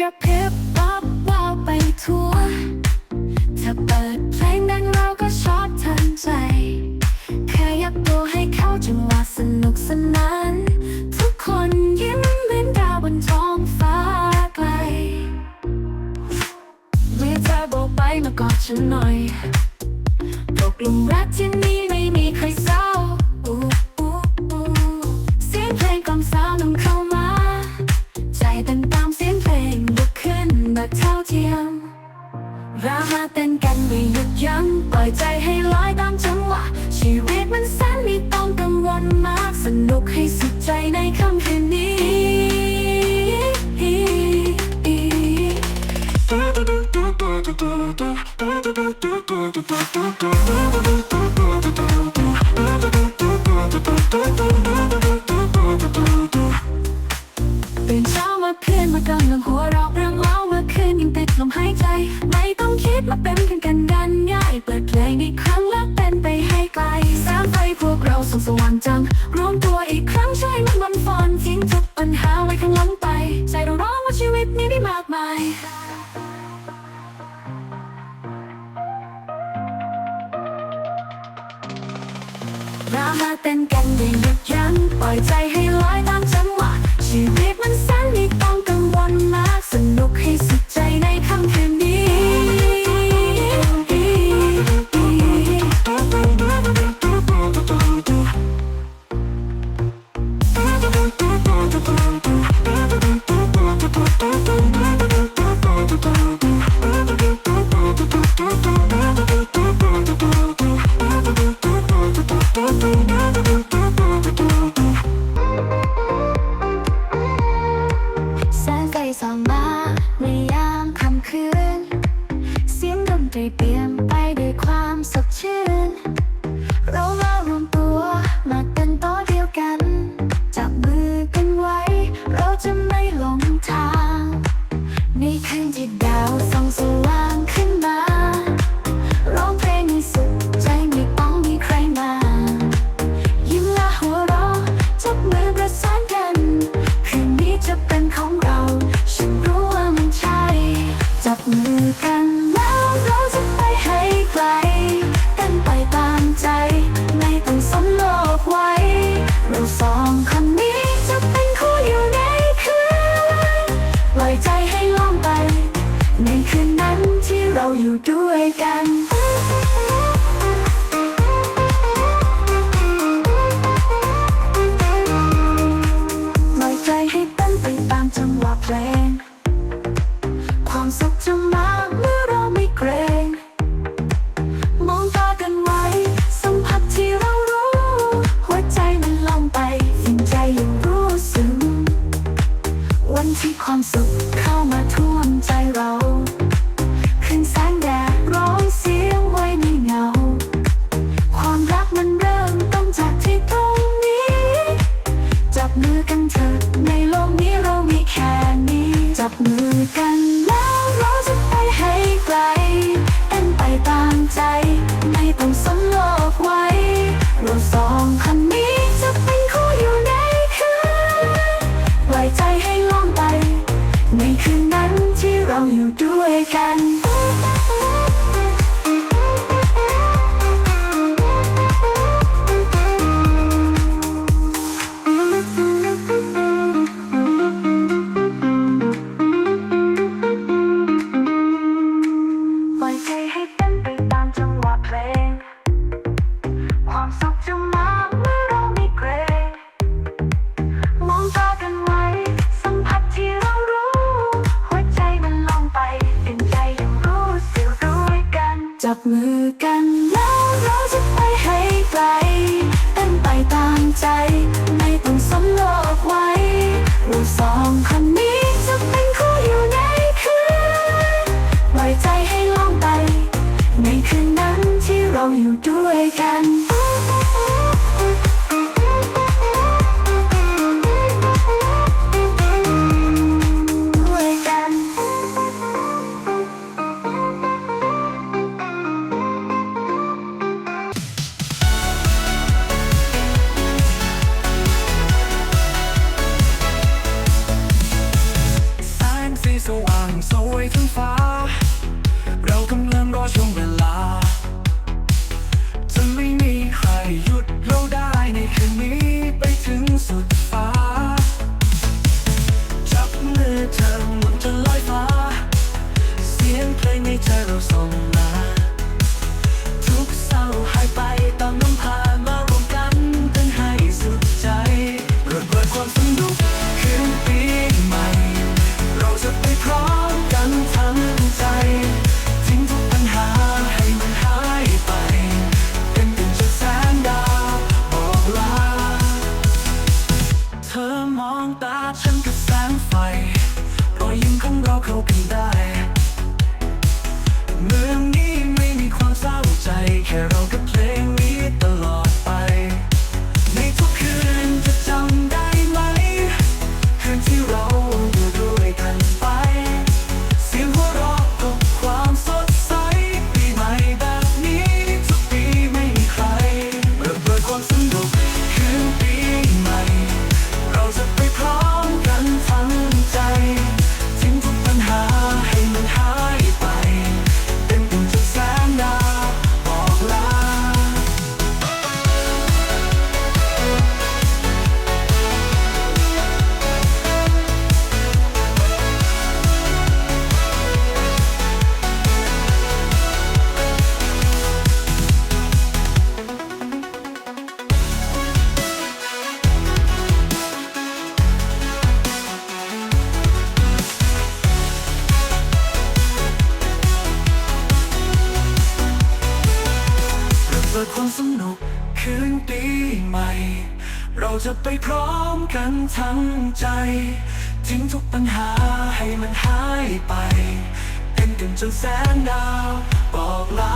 กระพริบวับว้าวไปทั่วถ้าเปิดเพลงดังเราก็ช็อตทันใจ แค่ยักตัวให้เข้าจังหวะสนุกสนาน ทุกคนยิ้มเหมือนดาวบนท้องฟ้าไกลเรียกเธอโบกไปมากอดฉันหน่อยตกลุมรักที่ ยุดยั้งปล่อยใจให้ลอยตามจังหวะ ชีวิตมันสั้นไม่ต้องกังวลมาก สนุกให้สุดใจในค่ำคืนนี้ตื่นเช้ามาคืนมากำลังหัวเราะเรื่องเล่าเมื่อคืนยังติดลมหายใจไม่ มาเต้นกันไม่หยุดยั้งปล่อยใจให้ลอยตามจังหวะชีวิตมันสั้นไม่ต้องกังวลมากสนุกให้สุด ส่องมาในยามค่ำคืน เสียงดนตรีเปลี่ยนไปด้วยความสดชื่น เรามารวมตัวมาเป็นโต๊ะเดียวกัน จับมือกันไว้ เราจะไม่หลงทางในคืนที่ดาวส่องสว่างขึ้นมาร้องเพลงให้สุดใจไม่ต้องมีใครมา ยิ้มและหัวเราะจับมือประสานกัน คืนนี้จะเป็นของ ด้วยกัน กันแล้วเราจะไปให้ไกลเต้นไปตามใจ ไม่ต้องสนโลกไว้เราสองคนนี้จะเป็นคู่อยู่ในคืนปล่อยใจให้ล่องไป ในคืนนั้นที่เราอยู่ด้วยกัน เราอยู่ด้วยกัน turtles on จะไปพร้อมกันทั้งใจ ทิ้งทุกปัญหาให้มันหายไป เป็นกันจนแสนดาวบอกลา